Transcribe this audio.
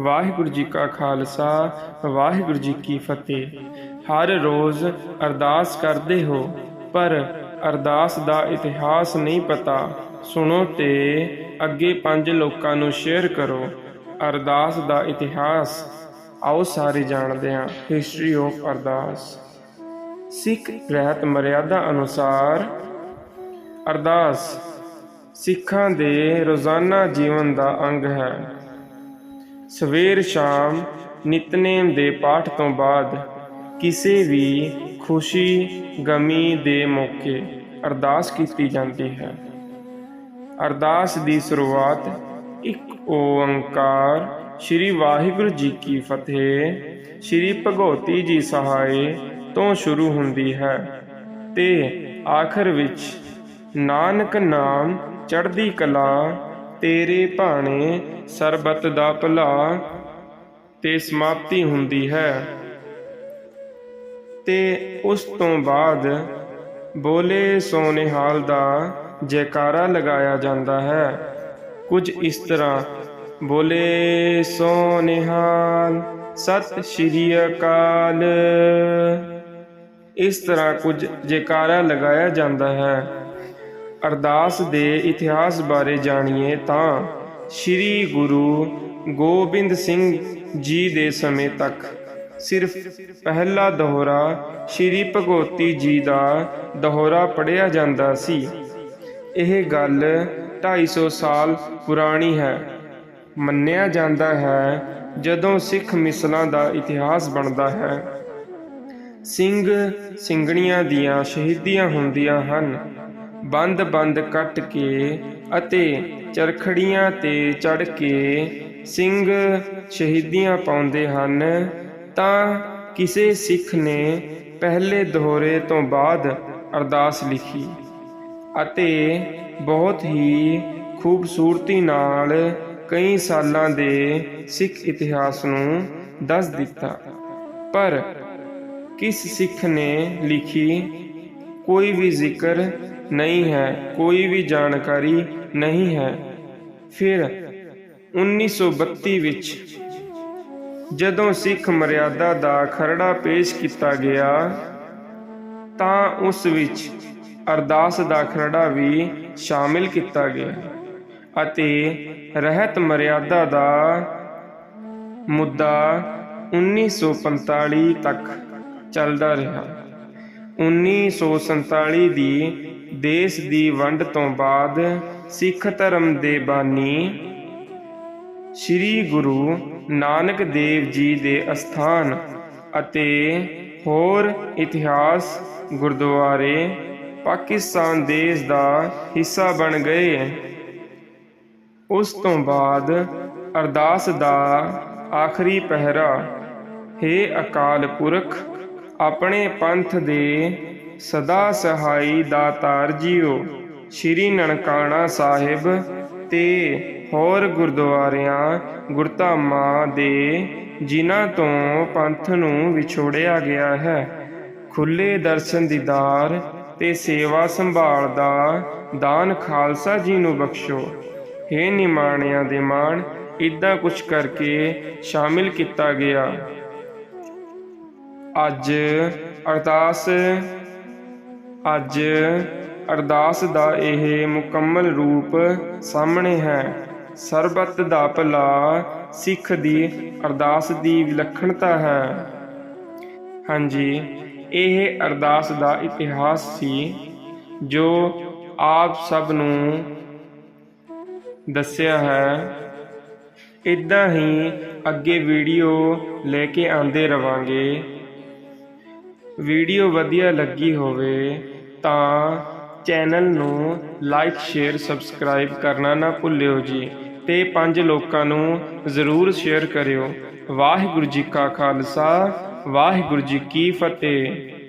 ਵਾਹਿਗੁਰੂ ਜੀ ਕਾ ਖਾਲਸਾ, ਵਾਹਿਗੁਰੂ ਜੀ ਕੀ ਫਤਿਹ। ਹਰ ਰੋਜ਼ ਅਰਦਾਸ ਕਰਦੇ ਹੋ, ਪਰ ਅਰਦਾਸ ਦਾ ਇਤਿਹਾਸ ਨਹੀਂ ਪਤਾ। ਸੁਣੋ ਤੇ ਅੱਗੇ ਪੰਜ ਲੋਕਾਂ ਨੂੰ ਸ਼ੇਅਰ ਕਰੋ। ਅਰਦਾਸ ਦਾ ਇਤਿਹਾਸ। ਆਓ ਸਾਰੇ ਜਾਣਦੇ ਹਾਂ ਹਿਸਟਰੀ ਆਫ ਅਰਦਾਸ। ਸਿੱਖ ਰਹਿਤ ਮਰਿਆਦਾ ਅਨੁਸਾਰ ਅਰਦਾਸ ਸਿੱਖਾਂ ਦੇ ਰੋਜ਼ਾਨਾ ਜੀਵਨ ਦਾ ਅੰਗ ਹੈ। ਸਵੇਰ ਸ਼ਾਮ ਨਿਤਨੇਮ ਦੇ ਪਾਠ ਤੋਂ ਬਾਅਦ ਕਿਸੇ ਵੀ ਖੁਸ਼ੀ ਗਮੀ ਦੇ ਮੌਕੇ ਅਰਦਾਸ ਕੀਤੀ ਜਾਂਦੀ ਹੈ। ਅਰਦਾਸ ਦੀ ਸ਼ੁਰੂਆਤ ਇੱਕ ਓੰਕਾਰ ਸ੍ਰੀ ਵਾਹਿਗੁਰੂ ਜੀ ਕੀ ਫਤਿਹ, ਸ੍ਰੀ ਭਗਵਤੀ ਜੀ ਸਹਾਏ ਤੋਂ ਸ਼ੁਰੂ ਹੁੰਦੀ ਹੈ ਤੇ ਆਖਰ ਵਿੱਚ ਨਾਨਕ ਨਾਮ ਚੜ੍ਹਦੀ ਕਲਾ ਤੇਰੇ ਭਾਣੇ ਸਰਬਤ ਦਾ ਭਲਾ ਤੇ ਸਮਾਪਤੀ ਹੁੰਦੀ ਹੈ। ਤੇ ਉਸ ਤੋਂ ਬਾਅਦ ਬੋਲੇ ਸੋ ਨਿਹਾਲ ਦਾ ਜੈਕਾਰਾ ਲਗਾਇਆ ਜਾਂਦਾ ਹੈ। ਕੁਝ ਇਸ ਤਰ੍ਹਾਂ, ਬੋਲੇ ਸੋ ਨਿਹਾਲ ਸਤਿ ਸ਼੍ਰੀ ਅਕਾਲ। ਇਸ ਤਰ੍ਹਾਂ ਕੁਝ ਜੈਕਾਰਾ ਲਗਾਇਆ ਜਾਂਦਾ ਹੈ। ਅਰਦਾਸ ਦੇ ਇਤਿਹਾਸ ਬਾਰੇ ਜਾਣੀਏ ਤਾਂ ਸ੍ਰੀ ਗੁਰੂ ਗੋਬਿੰਦ ਸਿੰਘ ਜੀ ਦੇ ਸਮੇਂ ਤੱਕ ਸਿਰਫ ਪਹਿਲਾ ਦੋਹਰਾ ਸ੍ਰੀ ਭਗਵਤੀ ਜੀ ਦਾ ਦੋਹਰਾ ਪੜਿਆ ਜਾਂਦਾ ਸੀ। ਇਹ ਗੱਲ 250 ਸਾਲ ਪੁਰਾਣੀ ਹੈ। ਮੰਨਿਆ ਜਾਂਦਾ ਹੈ ਜਦੋਂ ਸਿੱਖ ਮਿਸਲਾਂ ਦਾ ਇਤਿਹਾਸ ਬਣਦਾ ਹੈ। ਸਿੰਘ ਸਿੰਘਣੀਆਂ ਦੀਆਂ ਸ਼ਹੀਦੀਆਂ ਹੁੰਦੀਆਂ ਹਨ। ਬੰਦ-ਬੰਦ ਕੱਟ ਕੇ ਅਤੇ ਚਰਖੜੀਆਂ ਤੇ ਚੜ ਕੇ ਸਿੰਘ ਸ਼ਹੀਦੀਆਂ ਪਾਉਂਦੇ ਹਨ, ਤਾਂ ਕਿਸੇ ਸਿੱਖ ਨੇ ਪਹਿਲੇ ਦੋਹਰੇ ਤੋਂ ਬਾਅਦ ਅਰਦਾਸ ਲਿਖੀ ਅਤੇ ਬਹੁਤ ਹੀ ਖੂਬਸੂਰਤੀ ਨਾਲ ਕਈ ਸਾਲਾਂ ਦੇ ਸਿੱਖ ਇਤਿਹਾਸ ਨੂੰ ਦੱਸ ਦਿੱਤਾ। ਪਰ ਕਿਸ ਸਿੱਖ ਨੇ ਲਿਖੀ ਕੋਈ ਵੀ ਜ਼ਿਕਰ ਨਹੀਂ ਹੈ, ਕੋਈ ਵੀ ਜਾਣਕਾਰੀ ਨਹੀਂ ਹੈ। ਫਿਰ 1932 ਵਿੱਚ ਜਦੋਂ ਸਿੱਖ ਮਰਿਆਦਾ ਦਾ ਖਰੜਾ ਪੇਸ਼ ਕੀਤਾ ਗਿਆ, ਤਾਂ ਉਸ ਵਿੱਚ ਅਰਦਾਸ ਦਾ ਖਰੜਾ ਵੀ ਸ਼ਾਮਿਲ ਕੀਤਾ ਗਿਆ ਅਤੇ ਰਹਿਤ ਮਰਿਆਦਾ ਦਾ ਮੁੱਦਾ 1945 ਤੱਕ ਚੱਲਦਾ ਰਿਹਾ। 1947 ਦੀ ਦੇਸ਼ ਦੀ ਵੰਡ ਤੋਂ ਬਾਅਦ ਸਿੱਖ ਧਰਮ ਦੇ ਬਾਨੀ ਸ੍ਰੀ ਗੁਰੂ ਨਾਨਕ ਦੇਵ ਜੀ ਦੇ ਅਸਥਾਨ ਅਤੇ ਹੋਰ ਇਤਿਹਾਸ ਗੁਰਦੁਆਰੇ ਪਾਕਿਸਤਾਨ ਦੇਸ਼ ਦਾ ਹਿੱਸਾ ਬਣ ਗਏ। ਉਸ ਤੋਂ ਬਾਅਦ ਅਰਦਾਸ ਦਾ ਆਖਰੀ ਪਹਿਰਾ, ਹੈ ਅਕਾਲ ਪੁਰਖ, ਆਪਣੇ ਪੰਥ ਦੇ ਸਦਾ ਸਹਾਈ ਦਾਤਾਰ ਜੀਓ। ਸ਼੍ਰੀ ਨਨਕਾਣਾ ਸਾਹਿਬ ਤੇ ਹੋਰ ਗੁਰਦੁਆਰਿਆਂ, ਗੁਰਧਾਮਾਂ ਦੇ, ਜਿਨ੍ਹਾਂ ਤੋਂ ਪੰਥ ਨੂੰ ਵਿਛੋੜਿਆ ਗਿਆ ਹੈ। ਖੁੱਲੇ ਦਰਸ਼ਨ ਦੀਦਾਰ ਤੇ ਸੇਵਾ ਸੰਭਾਲ ਦਾ ਦਾਨ ਖਾਲਸਾ ਜੀ ਨੂੰ ਬਖਸ਼ੋ। ਹੇ ਨਿਮਾਣਿਆਂ ਦੇ ਮਾਣ ਇਦਾਂ ਕੁਝ ਕਰਕੇ ਸ਼ਾਮਿਲ ਕੀਤਾ ਗਿਆ। ਅੱਜ ਅਰਦਾਸ ਅੱਜ ਅਰਦਾਸ ਦਾ ਇਹ ਮੁਕੰਮਲ ਰੂਪ ਸਾਹਮਣੇ ਹੈ। ਸਰਬਤ ਦਾ ਭਲਾ ਸਿੱਖ ਦੀ ਅਰਦਾਸ ਦੀ ਵਿਲੱਖਣਤਾ ਹੈ। ਹਾਂਜੀ, ਇਹ ਅਰਦਾਸ ਦਾ ਇਤਿਹਾਸ ਸੀ, ਜੋ ਆਪ ਸਭ ਨੂੰ ਦੱਸਿਆ ਹੈ। ਇਦਾਂ ਹੀ ਅੱਗੇ ਵੀਡੀਓ ਲੈ ਕੇ ਆਂਦੇ ਰਵਾਂਗੇ। ਵੀਡੀਓ ਵਧੀਆ ਲੱਗੀ ਹੋਵੇ ਤਾਂ ਚੈਨਲ ਨੂੰ ਲਾਈਕ, ਸ਼ੇਅਰ, ਸਬਸਕ੍ਰਾਈਬ ਕਰਨਾ ਨਾ ਭੁੱਲਿਓ ਜੀ ਤੇ ਪੰਜ ਲੋਕਾਂ ਨੂੰ ਜ਼ਰੂਰ ਸ਼ੇਅਰ ਕਰਿਓ। ਵਾਹਿਗੁਰੂ ਜੀ ਕਾ ਖਾਲਸਾ, ਵਾਹਿਗੁਰੂ ਜੀ ਕੀ ਫਤਿਹ।